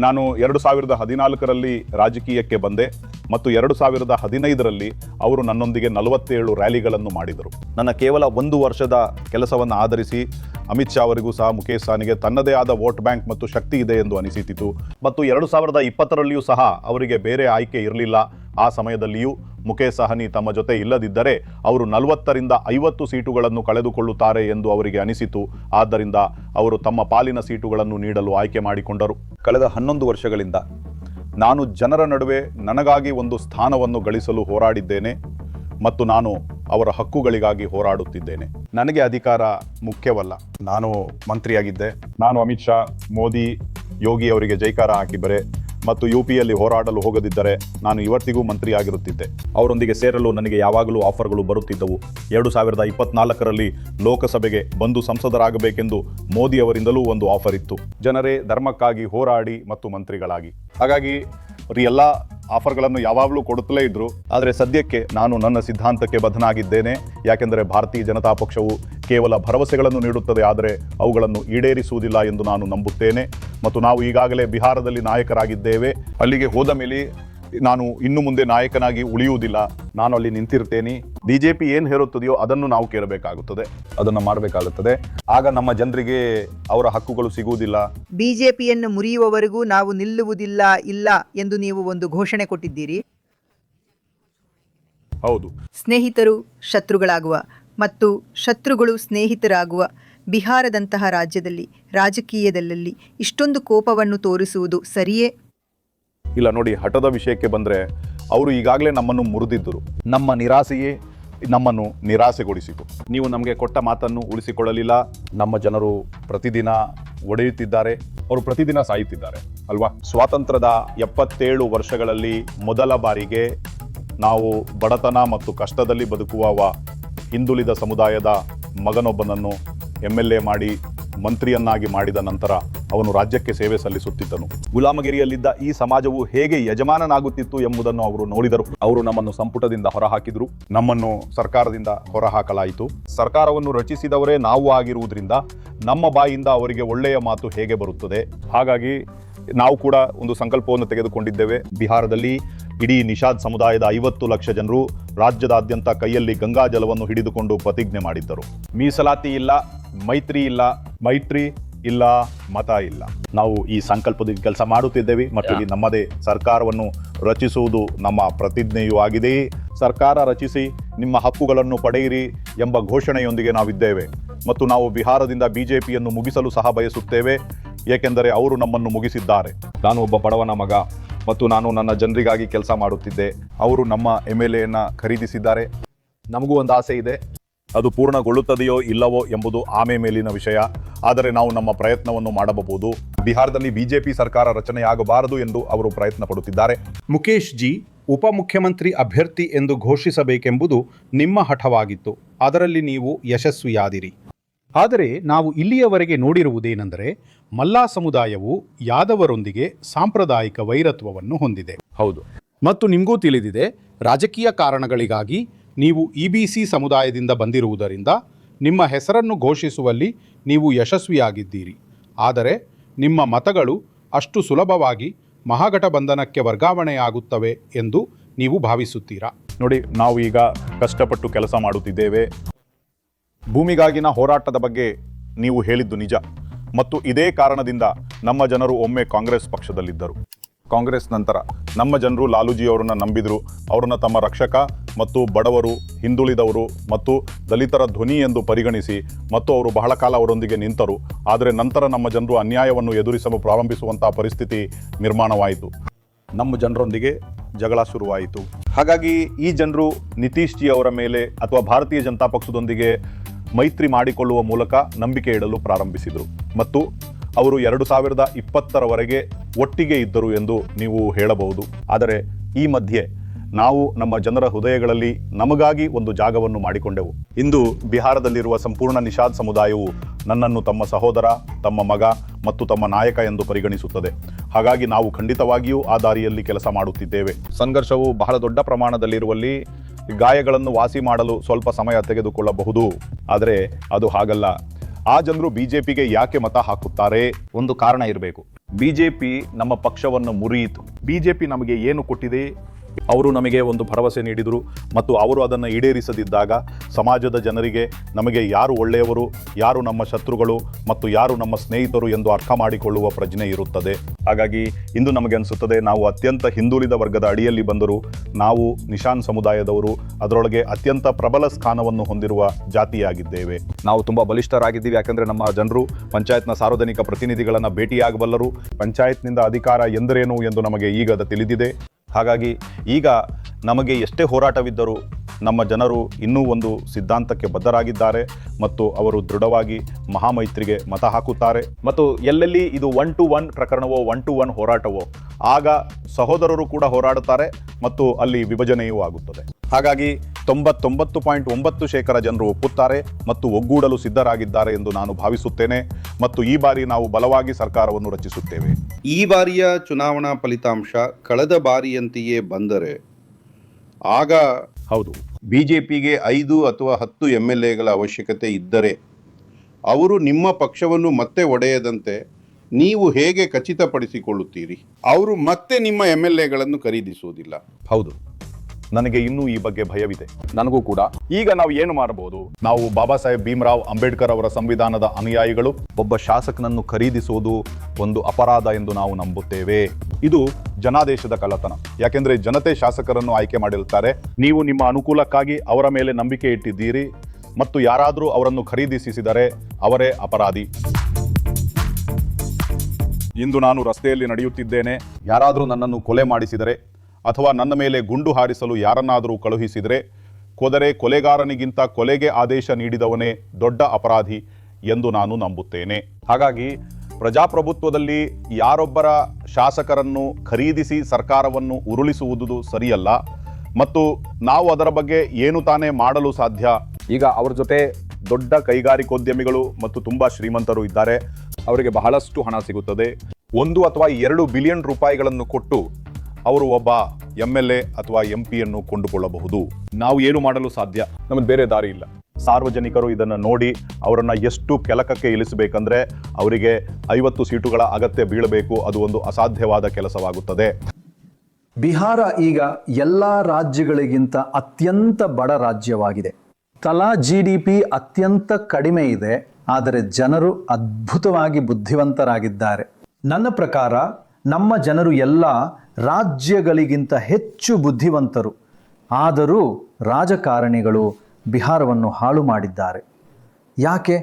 ನಾನು ಎರಡು ಸಾವಿರದ ಹದಿನಾಲ್ಕರಲ್ಲಿ ರಾಜಕೀಯಕ್ಕೆ ಬಂದೆ ಮತ್ತು ಎರಡು ಸಾವಿರದ ಹದಿನೈದರಲ್ಲಿ ಅವರು ನನ್ನೊಂದಿಗೆ ನಲವತ್ತೇಳು ರ್ಯಾಲಿಗಳನ್ನು ಮಾಡಿದರು. ನನ್ನ ಕೇವಲ ಒಂದು ವರ್ಷದ ಕೆಲಸವನ್ನು ಆಧರಿಸಿ ಅಮಿತ್ ಶಾ ಅವರಿಗೂ ಸಹ ಮುಖೇಶ್ ಸಾನಿಗೆ ತನ್ನದೇ ಆದ ವೋಟ್ ಬ್ಯಾಂಕ್ ಮತ್ತು ಶಕ್ತಿ ಇದೆ ಎಂದು ಅನಿಸಿತಿತು ಮತ್ತು ಎರಡು ಸಾವಿರದ ಇಪ್ಪತ್ತರಲ್ಲಿಯೂ ಸಹ ಅವರಿಗೆ ಬೇರೆ ಆಯ್ಕೆ ಇರಲಿಲ್ಲ. ಆ ಸಮಯದಲ್ಲಿಯೂ ಮುಖೇಶ್ ಸಹನಿ ತಮ್ಮ ಜೊತೆ ಇಲ್ಲದಿದ್ದರೆ ಅವರು ನಲವತ್ತರಿಂದ ಐವತ್ತು ಸೀಟುಗಳನ್ನು ಕಳೆದುಕೊಳ್ಳುತ್ತಾರೆ ಎಂದು ಅವರಿಗೆ ಅನಿಸಿತು. ಆದ್ದರಿಂದ ಅವರು ತಮ್ಮ ಪಾಲಿನ ಸೀಟುಗಳನ್ನು ನೀಡಲು ಆಯ್ಕೆ ಮಾಡಿಕೊಂಡರು. ಕಳೆದ ಹನ್ನೊಂದು ವರ್ಷಗಳಿಂದ ನಾನು ಜನರ ನಡುವೆ ನನಗಾಗಿ ಒಂದು ಸ್ಥಾನವನ್ನು ಗಳಿಸಲು ಹೋರಾಡಿದ್ದೇನೆ. ಮತ್ತು ನಾನು ಅವರ ಹಕ್ಕುಗಳಿಗಾಗಿ ಹೋರಾಡುತ್ತಿದ್ದೇನೆ. ನನಗೆ ಅಧಿಕಾರ ಮುಖ್ಯವಲ್ಲ. ನಾನು ಮಂತ್ರಿಯಾಗಿದ್ದೆ. ನಾನು ಅಮಿತ್ ಶಾ, ಮೋದಿ, ಯೋಗಿ ಅವರಿಗೆ ಜೈಕಾರ ಹಾಕಿದರೆ ಮತ್ತು ಯು ಪಿಯಲ್ಲಿ ಹೋರಾಡಲು ಹೋಗದಿದ್ದರೆ ನಾನು ಇವತ್ತಿಗೂ ಮಂತ್ರಿಯಾಗಿರುತ್ತಿದ್ದೆ. ಅವರೊಂದಿಗೆ ಸೇರಲು ನನಗೆ ಯಾವಾಗಲೂ ಆಫರ್ಗಳು ಬರುತ್ತಿದ್ದವು. ಎರಡು ಸಾವಿರದ ಇಪ್ಪತ್ನಾಲ್ಕರಲ್ಲಿ ಲೋಕಸಭೆಗೆ ಬಂದು ಸಂಸದರಾಗಬೇಕೆಂದು ಮೋದಿ ಅವರಿಂದಲೂ ಒಂದು ಆಫರ್ ಇತ್ತು. ಜನರೇ ಧರ್ಮಕ್ಕಾಗಿ ಹೋರಾಡಿ ಮತ್ತು ಮಂತ್ರಿಗಳಾಗಿ. ಹಾಗಾಗಿ ಅವರು ಎಲ್ಲ ಆಫರ್ಗಳನ್ನು ಯಾವಾಗಲೂ ಕೊಡುತ್ತಲೇ ಇದ್ರು. ಆದರೆ ಸದ್ಯಕ್ಕೆ ನಾನು ನನ್ನ ಸಿದ್ಧಾಂತಕ್ಕೆ ಬದ್ಧನಾಗಿದ್ದೇನೆ. ಯಾಕೆಂದರೆ ಭಾರತೀಯ ಜನತಾ ಪಕ್ಷವು ಕೇವಲ ಭರವಸೆಗಳನ್ನು ನೀಡುತ್ತದೆ. ಆದರೆ ಅವುಗಳನ್ನು ಈಡೇರಿಸುವುದಿಲ್ಲ ಎಂದು ನಾನು ನಂಬುತ್ತೇನೆ. ಮತ್ತು ನಾವು ಈಗಾಗಲೇ ಬಿಹಾರದಲ್ಲಿ ನಾಯಕರಾಗಿದ್ದೇವೆ. ಅಲ್ಲಿಗೆ ಹೋದ ಮೇಲೆ ನಾನು ಇನ್ನು ಮುಂದೆ ನಾಯಕನಾಗಿ ಉಳಿಯುವುದಿಲ್ಲ. ನಾನು ಅಲ್ಲಿ ನಿಂತಿರ್ತೇನೆ. ಬಿಜೆಪಿ ಏನು ಹೇರುತ್ತದೆಯೋ ಅದನ್ನು ನಾವು ಕೇಳಬೇಕಾಗುತ್ತದೆ. ಅದನ್ನು ಮಾಡಬೇಕಾಗುತ್ತದೆ. ಆಗ ನಮ್ಮ ಜನರಿಗೆ ಅವರ ಹಕ್ಕುಗಳು ಸಿಗುವುದಿಲ್ಲ. ಬಿಜೆಪಿಯನ್ನು ಮುರಿಯುವವರೆಗೂ ನಾವು ನಿಲ್ಲುವುದಿಲ್ಲ ಇಲ್ಲ ಎಂದು ನೀವು ಒಂದು ಘೋಷಣೆ ಕೊಟ್ಟಿದ್ದೀರಿ. ಹೌದು. ಸ್ನೇಹಿತರು ಶತ್ರುಗಳಾಗುವ ಮತ್ತು ಶತ್ರುಗಳು ಸ್ನೇಹಿತರಾಗುವ ಬಿಹಾರದಂತಹ ರಾಜ್ಯದಲ್ಲಿ ರಾಜಕೀಯದಲ್ಲಿ ಇಷ್ಟೊಂದು ಕೋಪವನ್ನು ತೋರಿಸುವುದು ಸರಿಯೇ? ಇಲ್ಲ ನೋಡಿ, ಹಠದ ವಿಷಯಕ್ಕೆ ಬಂದರೆ ಅವರು ಈಗಾಗಲೇ ನಮ್ಮನ್ನು ಮುರಿದಿದ್ದರು. ನಮ್ಮ ನಿರಾಸೆಯೇ ನಮ್ಮನ್ನು ನಿರಾಸೆಗೊಳಿಸಿತು. ನೀವು ನಮಗೆ ಕೊಟ್ಟ ಮಾತನ್ನು ಉಳಿಸಿಕೊಳ್ಳಲಿಲ್ಲ. ನಮ್ಮ ಜನರು ಪ್ರತಿದಿನ ಒಡೆಯುತ್ತಿದ್ದಾರೆ. ಅವರು ಪ್ರತಿದಿನ ಸಾಯುತ್ತಿದ್ದಾರೆ, ಅಲ್ವಾ? ಸ್ವಾತಂತ್ರ್ಯದ ಎಪ್ಪತ್ತೇಳು ವರ್ಷಗಳಲ್ಲಿ ಮೊದಲ ಬಾರಿಗೆ ನಾವು ಬಡತನ ಮತ್ತು ಕಷ್ಟದಲ್ಲಿ ಬದುಕುವ ಹಿಂದುಳಿದ ಸಮುದಾಯದ ಮಗನೊಬ್ಬನನ್ನು ಎಂ ಎಲ್ ಎ ಮಾಡಿ, ಮಂತ್ರಿಯನ್ನಾಗಿ ಮಾಡಿದ ನಂತರ ಅವನು ರಾಜ್ಯಕ್ಕೆ ಸೇವೆ ಸಲ್ಲಿಸುತ್ತಿದ್ದನು. ಗುಲಾಮಗಿರಿಯಲ್ಲಿದ್ದ ಈ ಸಮಾಜವು ಹೇಗೆ ಯಜಮಾನನಾಗುತ್ತಿತ್ತು ಎಂಬುದನ್ನು ಅವರು ನೋಡಿದರು. ಅವರು ನಮ್ಮನ್ನು ಸಂಪುಟದಿಂದ ಹೊರಹಾಕಿದರು. ನಮ್ಮನ್ನು ಸರ್ಕಾರದಿಂದ ಹೊರಹಾಕಲಾಯಿತು. ಸರ್ಕಾರವನ್ನು ರಚಿಸಿದವರೇ ನಾವು ಆಗಿರುವುದರಿಂದ ನಮ್ಮ ಬಾಯಿಂದ ಅವರಿಗೆ ಒಳ್ಳೆಯ ಮಾತು ಹೇಗೆ ಬರುತ್ತದೆ? ಹಾಗಾಗಿ ನಾವು ಕೂಡ ಒಂದು ಸಂಕಲ್ಪವನ್ನು ತೆಗೆದುಕೊಂಡಿದ್ದೇವೆ. ಬಿಹಾರದಲ್ಲಿ ಇಡೀ ನಿಷಾದ್ ಸಮುದಾಯದ ಐವತ್ತು ಲಕ್ಷ ಜನರು ರಾಜ್ಯದಾದ್ಯಂತ ಕೈಯಲ್ಲಿ ಗಂಗಾ ಜಲವನ್ನು ಹಿಡಿದುಕೊಂಡು ಪ್ರತಿಜ್ಞೆ ಮಾಡಿದ್ದರು. ಮೀಸಲಾತಿ ಇಲ್ಲ, ಮೈತ್ರಿ ಇಲ್ಲ, ಮೈತ್ರಿ ಇಲ್ಲ ಮತ ಇಲ್ಲ. ನಾವು ಈ ಸಂಕಲ್ಪದ ಕೆಲಸ ಮಾಡುತ್ತಿದ್ದೇವೆ ಮತ್ತು ಇಲ್ಲಿ ನಮ್ಮದೇ ಸರ್ಕಾರವನ್ನು ರಚಿಸುವುದು ನಮ್ಮ ಪ್ರತಿಜ್ಞೆಯೂ ಆಗಿದೆಯೇ ಸರ್ಕಾರ ರಚಿಸಿ ನಿಮ್ಮ ಹಕ್ಕುಗಳನ್ನು ಪಡೆಯಿರಿ ಎಂಬ ಘೋಷಣೆಯೊಂದಿಗೆ ನಾವಿದ್ದೇವೆ. ಮತ್ತು ನಾವು ಬಿಹಾರದಿಂದ ಬಿಜೆಪಿಯನ್ನು ಮುಗಿಸಲು ಸಹ ಬಯಸುತ್ತೇವೆ ಏಕೆಂದರೆ ಅವರು ನಮ್ಮನ್ನು ಮುಗಿಸಿದ್ದಾರೆ. ನಾನು ಒಬ್ಬ ಬಡವನ ಮಗ ಮತ್ತು ನಾನು ನನ್ನ ಜನರಿಗಾಗಿ ಕೆಲಸ ಮಾಡುತ್ತಿದ್ದೆ. ಅವರು ನಮ್ಮ ಎಂ ಎಲ್ ಎಯನ್ನು ಖರೀದಿಸಿದ್ದಾರೆ. ನಮಗೂ ಒಂದು ಆಸೆ ಇದೆ. ಅದು ಪೂರ್ಣಗೊಳ್ಳುತ್ತದೆಯೋ ಇಲ್ಲವೋ ಎಂಬುದು ಆಮೆ ಮೇಲಿನ ವಿಷಯ. ಆದರೆ ನಾವು ನಮ್ಮ ಪ್ರಯತ್ನವನ್ನು ಮಾಡಬಹುದು. ಬಿಹಾರದಲ್ಲಿ ಬಿಜೆಪಿ ಸರ್ಕಾರ ರಚನೆಯಾಗಬಾರದು ಎಂದು ಅವರು ಪ್ರಯತ್ನ ಪಡುತ್ತಿದ್ದಾರೆ. ಮುಖೇಶ್ ಜಿ ಉಪಮುಖ್ಯಮಂತ್ರಿ ಅಭ್ಯರ್ಥಿ ಎಂದು ಘೋಷಿಸಬೇಕೆಂಬುದು ನಿಮ್ಮ ಹಠವಾಗಿತ್ತು. ಅದರಲ್ಲಿ ನೀವು ಯಶಸ್ವಿಯಾದಿರಿ. ಆದರೆ ನಾವು ಇಲ್ಲಿಯವರೆಗೆ ನೋಡಿರುವುದೇನೆಂದರೆ ಮಲ್ಲಾ ಸಮುದಾಯವು ಯಾದವರೊಂದಿಗೆ ಸಾಂಪ್ರದಾಯಿಕ ವೈರತ್ವವನ್ನು ಹೊಂದಿದೆ. ಹೌದು. ಮತ್ತು ನಿಮಗೂ ತಿಳಿದಿದೆ ರಾಜಕೀಯ ಕಾರಣಗಳಿಗಾಗಿ ನೀವು ಇ ಬಿ ಸಿ ಸಮುದಾಯದಿಂದ ಬಂದಿರುವುದರಿಂದ ನಿಮ್ಮ ಹೆಸರನ್ನು ಘೋಷಿಸುವಲ್ಲಿ ನೀವು ಯಶಸ್ವಿಯಾಗಿದ್ದೀರಿ. ಆದರೆ ನಿಮ್ಮ ಮತಗಳು ಅಷ್ಟು ಸುಲಭವಾಗಿ ಮಹಾಗಠಬಂಧನಕ್ಕೆ ವರ್ಗಾವಣೆಯಾಗುತ್ತವೆ ಎಂದು ನೀವು ಭಾವಿಸುತ್ತೀರಾ? ನೋಡಿ, ನಾವು ಈಗ ಕಷ್ಟಪಟ್ಟು ಕೆಲಸ ಮಾಡುತ್ತಿದ್ದೇವೆ. ಭೂಮಿಗಾಗಿನ ಹೋರಾಟದ ಬಗ್ಗೆ ನೀವು ಹೇಳಿದ್ದು ನಿಜ. ಮತ್ತು ಇದೇ ಕಾರಣದಿಂದ ನಮ್ಮ ಜನರು ಒಮ್ಮೆ ಕಾಂಗ್ರೆಸ್ ಪಕ್ಷದಲ್ಲಿದ್ದರು. ಕಾಂಗ್ರೆಸ್ ನಂತರ ನಮ್ಮ ಜನರು ಲಾಲುಜಿ ಅವರನ್ನು ನಂಬಿದರು. ಅವರನ್ನು ತಮ್ಮ ರಕ್ಷಕ ಮತ್ತು ಬಡವರು, ಹಿಂದುಳಿದವರು ಮತ್ತು ದಲಿತರ ಧ್ವನಿ ಎಂದು ಪರಿಗಣಿಸಿ ಮತ್ತು ಅವರು ಬಹಳ ಕಾಲ ಅವರೊಂದಿಗೆ ನಿಂತರು. ಆದರೆ ನಂತರ ನಮ್ಮ ಜನರು ಅನ್ಯಾಯವನ್ನು ಎದುರಿಸಲು ಪ್ರಾರಂಭಿಸುವಂತಹ ಪರಿಸ್ಥಿತಿ ನಿರ್ಮಾಣವಾಯಿತು. ನಮ್ಮ ಜನರೊಂದಿಗೆ ಜಗಳ ಶುರುವಾಯಿತು. ಹಾಗಾಗಿ ಈ ಜನರು ನಿತೀಶ್ ಜಿ ಅವರ ಮೇಲೆ ಅಥವಾ ಭಾರತೀಯ ಜನತಾ ಪಕ್ಷದೊಂದಿಗೆ ಮೈತ್ರಿ ಮಾಡಿಕೊಳ್ಳುವ ಮೂಲಕ ನಂಬಿಕೆ ಇಡಲು ಪ್ರಾರಂಭಿಸಿದರು. ಮತ್ತು ಅವರು ಎರಡು ಸಾವಿರದ ಇಪ್ಪತ್ತರವರೆಗೆ ಒಟ್ಟಿಗೆ ಇದ್ದರು ಎಂದು ನೀವು ಹೇಳಬಹುದು. ಆದರೆ ಈ ಮಧ್ಯೆ ನಾವು ನಮ್ಮ ಜನರ ಹೃದಯಗಳಲ್ಲಿ ನಮಗಾಗಿ ಒಂದು ಜಾಗವನ್ನು ಮಾಡಿಕೊಂಡೆವು. ಇಂದು ಬಿಹಾರದಲ್ಲಿರುವ ಸಂಪೂರ್ಣ ನಿಷಾದ್ ಸಮುದಾಯವು ನನ್ನನ್ನು ತಮ್ಮ ಸಹೋದರ, ತಮ್ಮ ಮಗ ಮತ್ತು ತಮ್ಮ ನಾಯಕ ಎಂದು ಪರಿಗಣಿಸುತ್ತದೆ. ಹಾಗಾಗಿ ನಾವು ಖಂಡಿತವಾಗಿಯೂ ಆ ದಾರಿಯಲ್ಲಿ ಕೆಲಸ ಮಾಡುತ್ತಿದ್ದೇವೆ. ಸಂಘರ್ಷವು ಬಹಳ ದೊಡ್ಡ ಪ್ರಮಾಣದಲ್ಲಿರುವಲ್ಲಿ ಗಾಯಗಳನ್ನು ವಾಸಿ ಮಾಡಲು ಸ್ವಲ್ಪ ಸಮಯ ತೆಗೆದುಕೊಳ್ಳಬಹುದು. ಆದರೆ ಅದು ಹಾಗಲ್ಲ. ಆ ಜನರು ಬಿಜೆಪಿಗೆ ಯಾಕೆ ಮತ ಹಾಕುತ್ತಾರೆ? ಒಂದು ಕಾರಣ ಇರಬೇಕು. ಬಿಜೆಪಿ ನಮ್ಮ ಪಕ್ಷವನ್ನು ಮುರಿಯಿತು. ಬಿಜೆಪಿ ನಮಗೆ ಏನು ಕೊಟ್ಟಿದೆ? ಅವರು ನಮಗೆ ಒಂದು ಭರವಸೆ ನೀಡಿದರು ಮತ್ತು ಅವರು ಅದನ್ನು ಈಡೇರಿಸದಿದ್ದಾಗ ಸಮಾಜದ ಜನರಿಗೆ ನಮಗೆ ಯಾರು ಒಳ್ಳೆಯವರು, ಯಾರು ನಮ್ಮ ಶತ್ರುಗಳು ಮತ್ತು ಯಾರು ನಮ್ಮ ಸ್ನೇಹಿತರು ಎಂದು ಅರ್ಥ ಮಾಡಿಕೊಳ್ಳುವ ಪ್ರಜ್ಞೆ ಇರುತ್ತದೆ. ಹಾಗಾಗಿ ಇಂದು ನಮಗೆ ಅನಿಸುತ್ತದೆ ನಾವು ಅತ್ಯಂತ ಹಿಂದುಳಿದ ವರ್ಗದ ಅಡಿಯಲ್ಲಿ ಬಂದರೂ ನಾವು ನಿಶಾನ್ ಸಮುದಾಯದವರು ಅದರೊಳಗೆ ಅತ್ಯಂತ ಪ್ರಬಲ ಸ್ಥಾನವನ್ನು ಹೊಂದಿರುವ ಜಾತಿಯಾಗಿದ್ದೇವೆ. ನಾವು ತುಂಬ ಬಲಿಷ್ಠರಾಗಿದ್ದೀವಿ ಯಾಕಂದರೆ ನಮ್ಮ ಜನರು ಪಂಚಾಯತ್ನ ಸಾರ್ವಜನಿಕ ಪ್ರತಿನಿಧಿಗಳನ್ನು ಭೇಟಿಯಾಗಬಲ್ಲರು. ಪಂಚಾಯತ್ನಿಂದ ಅಧಿಕಾರ ಎಂದರೇನು ಎಂದು ನಮಗೆ ಈಗ ತಿಳಿದಿದೆ. ಹಾಗಾಗಿ ಈಗ ನಮಗೆ ಎಷ್ಟೇ ಹೋರಾಟವಿದ್ದರೂ ನಮ್ಮ ಜನರು ಇನ್ನೂ ಒಂದು ಸಿದ್ಧಾಂತಕ್ಕೆ ಬದ್ಧರಾಗಿದ್ದಾರೆ ಮತ್ತು ಅವರು ದೃಢವಾಗಿ ಮಹಾಮೈತ್ರಿಗೆ ಮತ ಹಾಕುತ್ತಾರೆ. ಮತ್ತು ಎಲ್ಲೆಲ್ಲಿ ಇದು ಒನ್ ಟು ಒನ್ ಪ್ರಕರಣವೋ ಒನ್ ಟು ಒನ್ ಹೋರಾಟವೋ, ಆಗ ಸಹೋದರರು ಕೂಡ ಹೋರಾಡುತ್ತಾರೆ ಮತ್ತು ಅಲ್ಲಿ ವಿಭಜನೆಯೂ ಆಗುತ್ತದೆ. ಹಾಗಾಗಿ ತೊಂಬತ್ತೊಂಬತ್ತು ಪಾಯಿಂಟ್ ಒಂಬತ್ತು ಶೇಕಡ ಜನರು ಒಪ್ಪುತ್ತಾರೆ ಮತ್ತು ಒಗ್ಗೂಡಲು ಸಿದ್ಧರಾಗಿದ್ದಾರೆ ಎಂದು ನಾನು ಭಾವಿಸುತ್ತೇನೆ ಮತ್ತು ಈ ಬಾರಿ ನಾವು ಬಲವಾಗಿ ಸರ್ಕಾರವನ್ನು ರಚಿಸುತ್ತೇವೆ. ಈ ಬಾರಿಯ ಚುನಾವಣಾ ಫಲಿತಾಂಶ ಕಳೆದ ಬಾರಿಯಂತೆಯೇ ಬಂದರೆ ಆಗ ಹೌದು. ಬಿಜೆಪಿಗೆ ಐದು ಅಥವಾ ಹತ್ತು ಎಂ ಎಲ್ ಎಗಳ ಅವಶ್ಯಕತೆ ಇದ್ದರೆ ಅವರು ನಿಮ್ಮ ಪಕ್ಷವನ್ನು ಮತ್ತೆ ಒಡೆಯದಂತೆ ನೀವು ಹೇಗೆ ಖಚಿತಪಡಿಸಿಕೊಳ್ಳುತ್ತೀರಿ? ಅವರು ಮತ್ತೆ ನಿಮ್ಮ ಎಂ ಎಲ್ ಎಗಳನ್ನು ಖರೀದಿಸುವುದಿಲ್ಲ. ಹೌದು. ನನಗೆ ಇನ್ನೂ ಈ ಬಗ್ಗೆ ಭಯವಿದೆ. ನನಗೂ ಕೂಡ. ಈಗ ನಾವು ಏನು ಮಾಡಬಹುದು? ನಾವು ಬಾಬಾ ಸಾಹೇಬ್ ಭೀಮರಾವ್ ಅಂಬೇಡ್ಕರ್ ಅವರ ಸಂವಿಧಾನದ ಅನುಯಾಯಿಗಳು. ಒಬ್ಬ ಶಾಸಕನನ್ನು ಖರೀದಿಸುವುದು ಒಂದು ಅಪರಾಧ ಎಂದು ನಾವು ನಂಬುತ್ತೇವೆ. ಇದು ಜನಾದೇಶದ ಕಳ್ಳತನ. ಯಾಕೆಂದ್ರೆ ಜನತೆ ಶಾಸಕರನ್ನು ಆಯ್ಕೆ ಮಾಡಿರುತ್ತಾರೆ. ನೀವು ನಿಮ್ಮ ಅನುಕೂಲಕ್ಕಾಗಿ ಅವರ ಮೇಲೆ ನಂಬಿಕೆ ಇಟ್ಟಿದ್ದೀರಿ. ಮತ್ತು ಯಾರಾದರೂ ಅವರನ್ನು ಖರೀದಿಸಿದರೆ ಅವರೇ ಅಪರಾಧಿ. ಇಂದು ನಾನು ರಸ್ತೆಯಲ್ಲಿ ನಡೆಯುತ್ತಿದ್ದೇನೆ. ಯಾರಾದರೂ ನನ್ನನ್ನು ಕೊಲೆ ಮಾಡಿಸಿದರೆ ಅಥವಾ ನನ್ನ ಮೇಲೆ ಗುಂಡು ಹಾರಿಸಲು ಯಾರನ್ನಾದರೂ ಕಳುಹಿಸಿದರೆ ಕೊದರೆ ಕೊಲೆಗಾರನಿಗಿಂತ ಕೊಲೆಗೆ ಆದೇಶ ನೀಡಿದವನೇ ದೊಡ್ಡ ಅಪರಾಧಿ ಎಂದು ನಾನು ನಂಬುತ್ತೇನೆ. ಹಾಗಾಗಿ ಪ್ರಜಾಪ್ರಭುತ್ವದಲ್ಲಿ ಯಾರೊಬ್ಬರ ಶಾಸಕರನ್ನು ಖರೀದಿಸಿ ಸರ್ಕಾರವನ್ನು ಉರುಳಿಸುವುದು ಸರಿಯಲ್ಲ ಮತ್ತು ನಾವು ಅದರ ಬಗ್ಗೆ ಏನು ತಾನೇ ಮಾಡಲು ಸಾಧ್ಯ? ಈಗ ಅವರ ಜೊತೆ ದೊಡ್ಡ ಕೈಗಾರಿಕೋದ್ಯಮಿಗಳು ಮತ್ತು ತುಂಬಾ ಶ್ರೀಮಂತರು ಇದ್ದಾರೆ. ಅವರಿಗೆ ಬಹಳಷ್ಟು ಹಣ ಸಿಗುತ್ತದೆ. ಒಂದು ಅಥವಾ ಎರಡು ಬಿಲಿಯನ್ ರೂಪಾಯಿಗಳನ್ನು ಕೊಟ್ಟು ಅವರು ಒಬ್ಬ ಎಂ ಎಲ್ ಎ ಅಥವಾ ಎಂ ಪಿಯನ್ನು ಕೊಂಡುಕೊಳ್ಳಬಹುದು. ನಾವು ಏನು ಮಾಡಲು ಸಾಧ್ಯ? ನಮಗೆ ಬೇರೆ ದಾರಿ ಇಲ್ಲ. ಸಾರ್ವಜನಿಕರು ಇದನ್ನು ನೋಡಿ ಅವರನ್ನು ಎಷ್ಟು ಕೆಲಕಕ್ಕೆ ಇಳಿಸಬೇಕಂದ್ರೆ ಅವರಿಗೆ ಐವತ್ತು ಸೀಟುಗಳ ಅಗತ್ಯ ಬೀಳಬೇಕು. ಅದು ಒಂದು ಅಸಾಧ್ಯವಾದ ಕೆಲಸವಾಗುತ್ತದೆ. ಬಿಹಾರ ಈಗ ಎಲ್ಲ ರಾಜ್ಯಗಳಿಗಿಂತ ಅತ್ಯಂತ ಬಡ ರಾಜ್ಯವಾಗಿದೆ. ತಲಾ ಜಿ ಡಿ ಪಿ ಅತ್ಯಂತ ಕಡಿಮೆ ಇದೆ. ಆದರೆ ಜನರು ಅದ್ಭುತವಾಗಿ ಬುದ್ಧಿವಂತರಾಗಿದ್ದಾರೆ. ನನ್ನ ಪ್ರಕಾರ ನಮ್ಮ ಜನರು ಎಲ್ಲ ರಾಜ್ಯಗಳಿಗಿಂತ ಹೆಚ್ಚು ಬುದ್ಧಿವಂತರು ಆದರೂ ರಾಜಕಾರಣಿಗಳು ಬಿಹಾರವನ್ನು ಹಾಳು ಮಾಡಿದ್ದಾರೆ. ಯಾಕೆ?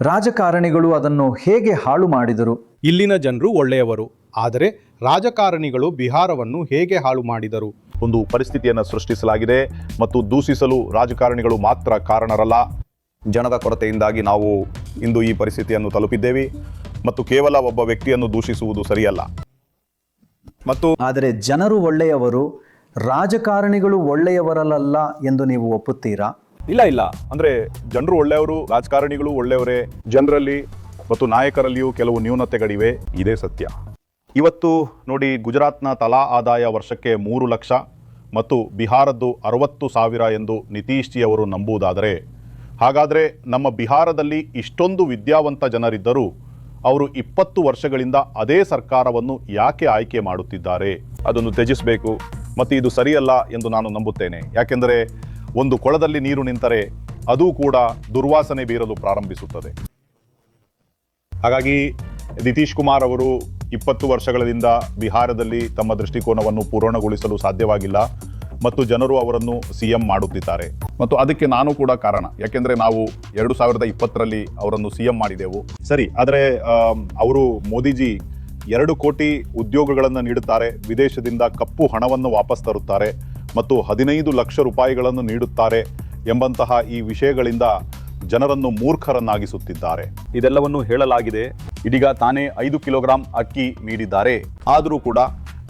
ರಾಜಕಾರಣಿಗಳು ಅದನ್ನು ಹೇಗೆ ಹಾಳು ಮಾಡಿದರು? ಇಲ್ಲಿನ ಜನರು ಒಳ್ಳೆಯವರು ಆದರೆ ರಾಜಕಾರಣಿಗಳು ಬಿಹಾರವನ್ನು ಹೇಗೆ ಹಾಳು ಮಾಡಿದರು? ಒಂದು ಪರಿಸ್ಥಿತಿಯನ್ನು ಸೃಷ್ಟಿಸಲಾಗಿದೆ ಮತ್ತು ದೂಷಿಸಲು ರಾಜಕಾರಣಿಗಳು ಮಾತ್ರ ಕಾರಣರಲ್ಲ. ಜನದ ಕೊರತೆಯಿಂದಾಗಿ ನಾವು ಇಂದು ಈ ಪರಿಸ್ಥಿತಿಯನ್ನು ತಲುಪಿದ್ದೇವೆ ಮತ್ತು ಕೇವಲ ಒಬ್ಬ ವ್ಯಕ್ತಿಯನ್ನು ದೂಷಿಸುವುದು ಸರಿಯಲ್ಲ. ಮತ್ತು ಆದರೆ ಜನರು ಒಳ್ಳೆಯವರು ರಾಜಕಾರಣಿಗಳು ಒಳ್ಳೆಯವರಲ್ಲ ಎಂದು ನೀವು ಒಪ್ಪುತ್ತೀರಾ? ಇಲ್ಲ ಇಲ್ಲ. ಅಂದ್ರೆ ಜನರು ಒಳ್ಳೆಯವರು ರಾಜಕಾರಣಿಗಳು ಒಳ್ಳೆಯವರೇ. ಜನರಲ್ಲಿ ಮತ್ತು ನಾಯಕರಲ್ಲಿಯೂ ಕೆಲವು ನ್ಯೂನತೆಗಳಿವೆ. ಇದೇ ಸತ್ಯ. ಇವತ್ತು ನೋಡಿ ಗುಜರಾತ್ನ ತಲಾ ಆದಾಯ ವರ್ಷಕ್ಕೆ ಮೂರು ಲಕ್ಷ ಮತ್ತು ಬಿಹಾರದ್ದು ಅರವತ್ತು ಸಾವಿರ ಎಂದು ನಿತೀಶ್ ಜಿ ಅವರು ನಂಬುವುದಾದರೆ ಹಾಗಾದರೆ ನಮ್ಮ ಬಿಹಾರದಲ್ಲಿ ಇಷ್ಟೊಂದು ವಿದ್ಯಾವಂತ ಜನರಿದ್ದರೂ ಅವರು ಇಪ್ಪತ್ತು ವರ್ಷಗಳಿಂದ ಅದೇ ಸರ್ಕಾರವನ್ನು ಯಾಕೆ ಆಯ್ಕೆ ಮಾಡುತ್ತಿದ್ದಾರೆ? ಅದನ್ನು ತ್ಯಜಿಸಬೇಕು. ಮತ್ತು ಇದು ಸರಿಯಲ್ಲ ಎಂದು ನಾನು ನಂಬುತ್ತೇನೆ. ಯಾಕೆಂದರೆ ಒಂದು ಕೊಳದಲ್ಲಿ ನೀರು ನಿಂತರೆ ಅದು ಕೂಡ ದುರ್ವಾಸನೆ ಬೀರಲು ಪ್ರಾರಂಭಿಸುತ್ತದೆ. ಹಾಗಾಗಿ ನಿತೀಶ್ ಕುಮಾರ್ ಅವರು ಇಪ್ಪತ್ತು ವರ್ಷಗಳಿಂದ ಬಿಹಾರದಲ್ಲಿ ತಮ್ಮ ದೃಷ್ಟಿಕೋನವನ್ನು ಪೂರ್ಣಗೊಳಿಸಲು ಸಾಧ್ಯವಾಗಿಲ್ಲ. ಮತ್ತು ಜನರು ಅವರನ್ನು ಸಿ ಎಂ ಮಾಡುತ್ತಿದ್ದಾರೆ. ಮತ್ತು ಅದಕ್ಕೆ ನಾನು ಕೂಡ ಕಾರಣ. ಯಾಕೆಂದ್ರೆ ನಾವು ಎರಡು ಸಾವಿರದ ಇಪ್ಪತ್ತರಲ್ಲಿ ಅವರನ್ನು ಸಿ ಎಂ ಮಾಡಿದೆವು. ಸರಿ, ಆದರೆ ಅವರು ಮೋದಿಜಿ ಎರಡು ಕೋಟಿ ಉದ್ಯೋಗಗಳನ್ನು ನೀಡುತ್ತಾರೆ, ವಿದೇಶದಿಂದ ಕಪ್ಪು ಹಣವನ್ನು ವಾಪಸ್ ತರುತ್ತಾರೆ ಮತ್ತು ಹದಿನೈದು ಲಕ್ಷ ರೂಪಾಯಿಗಳನ್ನು ನೀಡುತ್ತಾರೆ ಎಂಬಂತಹ ಈ ವಿಷಯಗಳಿಂದ ಜನರನ್ನು ಮೂರ್ಖರನ್ನಾಗಿಸುತ್ತಿದ್ದಾರೆ. ಇದೆಲ್ಲವನ್ನು ಹೇಳಲಾಗಿದೆ. ಇದೀಗ ತಾನೇ ಐದು ಕಿಲೋಗ್ರಾಂ ಅಕ್ಕಿ ನೀಡಿದ್ದಾರೆ. ಆದರೂ ಕೂಡ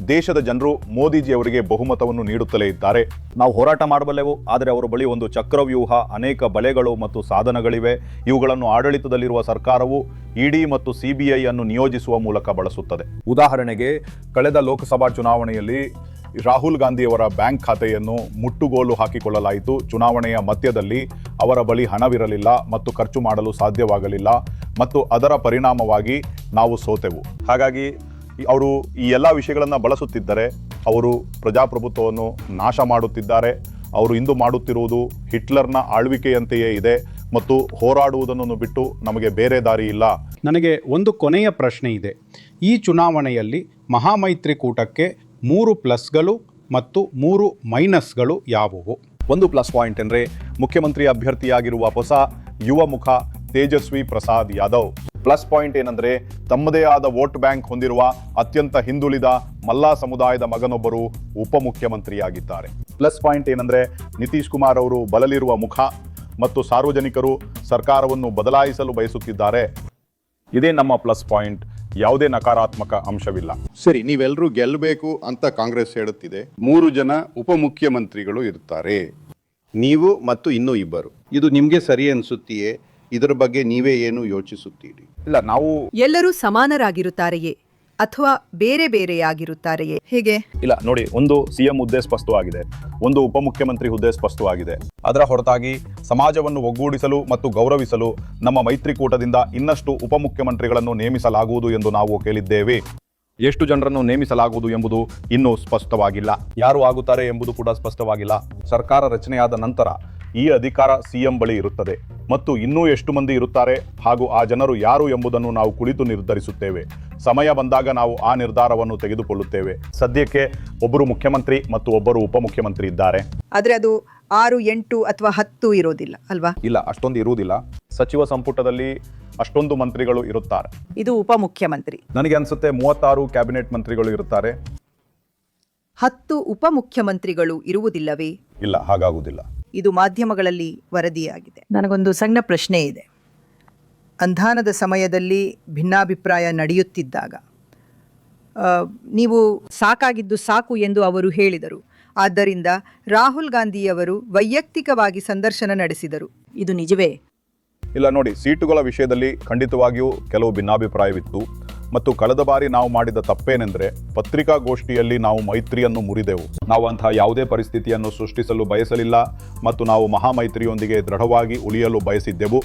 ದೇಶದ ಜನರು ಮೋದಿಜಿ ಅವರಿಗೆ ಬಹುಮತವನ್ನು ನೀಡುತ್ತಲೇ ಇದ್ದಾರೆ. ನಾವು ಹೋರಾಟ ಮಾಡಬಲ್ಲೆವು, ಆದರೆ ಅವರ ಬಳಿ ಒಂದು ಚಕ್ರವ್ಯೂಹ, ಅನೇಕ ಬಲೆಗಳು ಮತ್ತು ಸಾಧನಗಳಿವೆ. ಇವುಗಳನ್ನು ಆಡಳಿತದಲ್ಲಿರುವ ಸರ್ಕಾರವು ಇಡಿ ಮತ್ತು ಸಿಬಿಐ ಅನ್ನು ನಿಯೋಜಿಸುವ ಮೂಲಕ ಬಳಸುತ್ತದೆ. ಉದಾಹರಣೆಗೆ, ಕಳೆದ ಲೋಕಸಭಾ ಚುನಾವಣೆಯಲ್ಲಿ ರಾಹುಲ್ ಗಾಂಧಿಯವರ ಬ್ಯಾಂಕ್ ಖಾತೆಯನ್ನು ಮುಟ್ಟುಗೋಲು ಹಾಕಿಕೊಳ್ಳಲಾಯಿತು. ಚುನಾವಣೆಯ ಮಧ್ಯದಲ್ಲಿ ಅವರ ಬಳಿ ಹಣವಿರಲಿಲ್ಲ ಮತ್ತು ಖರ್ಚು ಮಾಡಲು ಸಾಧ್ಯವಾಗಲಿಲ್ಲ ಮತ್ತು ಅದರ ಪರಿಣಾಮವಾಗಿ ನಾವು ಸೋತೆವು. ಹಾಗಾಗಿ ಅವರು ಈ ಎಲ್ಲ ವಿಷಯಗಳನ್ನು ಬಳಸುತ್ತಿದ್ದರೆ ಅವರು ಪ್ರಜಾಪ್ರಭುತ್ವವನ್ನು ನಾಶ ಮಾಡುತ್ತಿದ್ದಾರೆ. ಅವರು ಇಂದು ಮಾಡುತ್ತಿರುವುದು ಹಿಟ್ಲರ್ನ ಆಳ್ವಿಕೆಯಂತೆಯೇ ಇದೆ ಮತ್ತು ಹೋರಾಡುವುದನ್ನು ಬಿಟ್ಟು ನಮಗೆ ಬೇರೆ ದಾರಿ ಇಲ್ಲ. ನನಗೆ ಒಂದು ಕೊನೆಯ ಪ್ರಶ್ನೆ ಇದೆ. ಈ ಚುನಾವಣೆಯಲ್ಲಿ ಮಹಾಮೈತ್ರಿಕೂಟಕ್ಕೆ ಮೂರು ಪ್ಲಸ್ಗಳು ಮತ್ತು ಮೂರು ಮೈನಸ್ಗಳು ಯಾವುವು? ಒಂದು ಪ್ಲಸ್ ಪಾಯಿಂಟ್ ಅಂದರೆ ಮುಖ್ಯಮಂತ್ರಿ ಅಭ್ಯರ್ಥಿಯಾಗಿರುವ ಹೊಸ ಯುವ ಮುಖ ತೇಜಸ್ವಿ ಪ್ರಸಾದ್ ಯಾದವ್. ಪ್ಲಸ್ ಪಾಯಿಂಟ್ ಏನಂದ್ರೆ, ತಮ್ಮದೇ ಆದ ವೋಟ್ ಬ್ಯಾಂಕ್ ಹೊಂದಿರುವ ಅತ್ಯಂತ ಹಿಂದುಳಿದ ಮಲ್ಲಾ ಸಮುದಾಯದ ಮಗನೊಬ್ಬರು ಉಪಮುಖ್ಯಮಂತ್ರಿಯಾಗಿದ್ದಾರೆ. ಪ್ಲಸ್ ಪಾಯಿಂಟ್ ಏನಂದ್ರೆ, ನಿತೀಶ್ ಕುಮಾರ್ ಅವರು ಬಲಲಿರುವ ಮುಖ ಮತ್ತು ಸಾರ್ವಜನಿಕರು ಸರ್ಕಾರವನ್ನು ಬದಲಾಯಿಸಲು ಬಯಸುತ್ತಿದ್ದಾರೆ. ಇದೇ ನಮ್ಮ ಪ್ಲಸ್ ಪಾಯಿಂಟ್, ಯಾವುದೇ ನಕಾರಾತ್ಮಕ ಅಂಶವಿಲ್ಲ. ಸರಿ ನೀವೆಲ್ಲರೂ ಗೆಲ್ಲಬೇಕು ಅಂತ ಕಾಂಗ್ರೆಸ್ ಹೇಳುತ್ತಿದೆ. ಮೂರು ಜನ ಉಪಮುಖ್ಯಮಂತ್ರಿಗಳು ಇರ್ತಾರೆ. ನೀವು ಮತ್ತು ಇನ್ನೂ ಇಬ್ಬರು. ಇದು ನಿಮಗೆ ಸರಿ ಅನಿಸುತ್ತೀಯೇ? ಇದರ ಬಗ್ಗೆ ನೀವೇ ಏನು ಯೋಚಿಸುತ್ತೀರಿ? ಇಲ್ಲ ನಾವು ಎಲ್ಲರೂ ಸಮಾನರಾಗಿರುತ್ತಾರೆಯೇ? ಅಥವಾ ಬೇರೆ ಬೇರೆಯಾಗಿರುತ್ತಾರೆಯೇ? ಹೇಗೆ? ಇಲ್ಲ ನೋಡಿ ಒಂದು ಸಿಎಂ ಹುದ್ದೆ ಸ್ಪಷ್ಟವಾಗಿದೆ. ಒಂದು ಉಪಮುಖ್ಯಮಂತ್ರಿ ಹುದ್ದೆ ಸ್ಪಷ್ಟವಾಗಿದೆ. ಅದರ ಹೊರತಾಗಿ ಸಮಾಜವನ್ನು ಒಗ್ಗೂಡಿಸಲು ಮತ್ತು ಗೌರವಿಸಲು ನಮ್ಮ ಮೈತ್ರಿಕೂಟದಿಂದ ಇನ್ನಷ್ಟು ಉಪಮುಖ್ಯಮಂತ್ರಿಗಳನ್ನು ನೇಮಿಸಲಾಗುವುದು ಎಂದು ನಾವು ಕೇಳಿದ್ದೇವೆ. ಎಷ್ಟು ಜನರನ್ನು ನೇಮಿಸಲಾಗುವುದು ಎಂಬುದು ಇನ್ನೂ ಸ್ಪಷ್ಟವಾಗಿಲ್ಲ. ಯಾರು ಆಗುತ್ತಾರೆ ಎಂಬುದು ಕೂಡ ಸ್ಪಷ್ಟವಾಗಿಲ್ಲ. ಸರ್ಕಾರ ರಚನೆಯಾದ ನಂತರ ಈ ಅಧಿಕಾರ ಸಿಎಂ ಬಳಿ ಇರುತ್ತದೆ. ಮತ್ತು ಇನ್ನೂ ಎಷ್ಟು ಮಂದಿ ಇರುತ್ತಾರೆ ಹಾಗೂ ಆ ಜನರು ಯಾರು ಎಂಬುದನ್ನು ನಾವು ಕುಳಿತು ನಿರ್ಧರಿಸುತ್ತೇವೆ. ಸಮಯ ಬಂದಾಗ ನಾವು ಆ ನಿರ್ಧಾರವನ್ನು ತೆಗೆದುಕೊಳ್ಳುತ್ತೇವೆ. ಸದ್ಯಕ್ಕೆ ಒಬ್ಬರು ಮುಖ್ಯಮಂತ್ರಿ ಮತ್ತು ಒಬ್ಬರು ಉಪಮುಖ್ಯಮಂತ್ರಿ ಇದ್ದಾರೆ. ಆದರೆ ಅದು ಆರು ಎಂಟು ಅಥವಾ ಹತ್ತು ಇರೋದಿಲ್ಲ ಅಲ್ವಾ? ಇಲ್ಲ ಅಷ್ಟೊಂದು ಇರುವುದಿಲ್ಲ. ಸಚಿವ ಸಂಪುಟದಲ್ಲಿ ಅಷ್ಟೊಂದು ಮಂತ್ರಿಗಳು ಇರುತ್ತಾರೆ. ಇದು ಉಪಮುಖ್ಯಮಂತ್ರಿ. ನನಗೆ ಅನಿಸುತ್ತೆ ಮೂವತ್ತಾರು ಕ್ಯಾಬಿನೆಟ್ ಮಂತ್ರಿಗಳು ಇರುತ್ತಾರೆ. ಹತ್ತು ಉಪಮುಖ್ಯಮಂತ್ರಿಗಳು ಇರುವುದಿಲ್ಲವೇ? ಇಲ್ಲ ಹಾಗಾಗುವುದಿಲ್ಲ. ಇದು ಮಾಧ್ಯಮಗಳಲ್ಲಿ ವರದಿಯಾಗಿದೆ. ನನಗೊಂದು ಸಣ್ಣ ಪ್ರಶ್ನೆ ಇದೆ. ಅಂಧಾನದ ಸಮಯದಲ್ಲಿ ಭಿನ್ನಾಭಿಪ್ರಾಯ ನಡೆಯುತ್ತಿದ್ದಾಗ ನೀವು ಸಾಕಾಗಿದ್ದು ಸಾಕು ಎಂದು ಅವರು ಹೇಳಿದರು. ಆದ್ದರಿಂದ ರಾಹುಲ್ ಗಾಂಧಿಯವರು ವೈಯಕ್ತಿಕವಾಗಿ ಸಂದರ್ಶನ ನಡೆಸಿದರು. ಇದು ನಿಜವೇ? ಇಲ್ಲ, ನೋಡಿ, ಸೀಟುಗಳ ವಿಷಯದಲ್ಲಿ ಖಂಡಿತವಾಗಿಯೂ ಕೆಲವು ಭಿನ್ನಾಭಿಪ್ರಾಯವಿತ್ತು. ಮತ್ತು ಕಳೆದ ಬಾರಿ ನಾವು ಮಾಡಿದ ತಪ್ಪೇನೆಂದರೆ ಪತ್ರಿಕಾಗೋಷ್ಠಿಯಲ್ಲಿ ನಾವು ಮೈತ್ರಿಯನ್ನು ಮುರಿದೆವು. ನಾವು ಅಂತಹ ಯಾವುದೇ ಪರಿಸ್ಥಿತಿಯನ್ನು ಸೃಷ್ಟಿಸಲು ಬಯಸಲಿಲ್ಲ ಮತ್ತು ನಾವು ಮಹಾಮೈತ್ರಿಯೊಂದಿಗೆ ದೃಢವಾಗಿ ಉಳಿಯಲು ಬಯಸಿದ್ದೆವು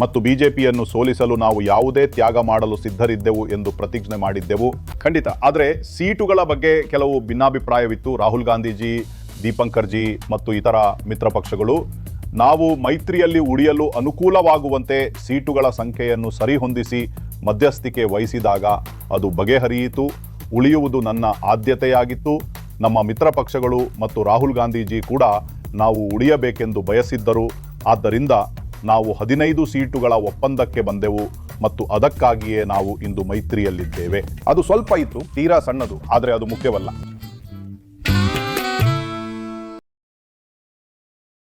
ಮತ್ತು ಬಿಜೆಪಿಯನ್ನು ಸೋಲಿಸಲು ನಾವು ಯಾವುದೇ ತ್ಯಾಗ ಮಾಡಲು ಸಿದ್ಧರಿದ್ದೆವು ಎಂದು ಪ್ರತಿಜ್ಞೆ ಮಾಡಿದ್ದೆವು. ಖಂಡಿತ. ಆದರೆ ಸೀಟುಗಳ ಬಗ್ಗೆ ಕೆಲವು ಭಿನ್ನಾಭಿಪ್ರಾಯವಿತ್ತು. ರಾಹುಲ್ ಗಾಂಧೀಜಿ ದೀಪಂಕರ್ಜಿ ಮತ್ತು ಇತರ ಮಿತ್ರ ಪಕ್ಷಗಳು. ನಾವು ಮೈತ್ರಿಯಲ್ಲಿ ಉಳಿಯಲು ಅನುಕೂಲವಾಗುವಂತೆ ಸೀಟುಗಳ ಸಂಖ್ಯೆಯನ್ನು ಸರಿಹೊಂದಿಸಿ ಮಧ್ಯಸ್ಥಿಕೆ ವಹಿಸಿದಾಗ ಅದು ಬಗೆಹರಿಯಿತು. ಉಳಿಯುವುದು ನನ್ನ ಆದ್ಯತೆಯಾಗಿತ್ತು. ನಮ್ಮ ಮಿತ್ರ ಪಕ್ಷಗಳು ಮತ್ತು ರಾಹುಲ್ ಗಾಂಧೀಜಿ ಕೂಡ ನಾವು ಉಳಿಯಬೇಕೆಂದು ಬಯಸಿದ್ದರು. ಆದ್ದರಿಂದ ನಾವು ಹದಿನೈದು ಸೀಟುಗಳ ಒಪ್ಪಂದಕ್ಕೆ ಬಂದೆವು ಮತ್ತು ಅದಕ್ಕಾಗಿಯೇ ನಾವು ಇಂದು ಮೈತ್ರಿಯಲ್ಲಿದ್ದೇವೆ. ಅದು ಸ್ವಲ್ಪ ಇತ್ತು, ತೀರಾ ಸಣ್ಣದು, ಆದರೆ ಅದು ಮುಖ್ಯವಲ್ಲ.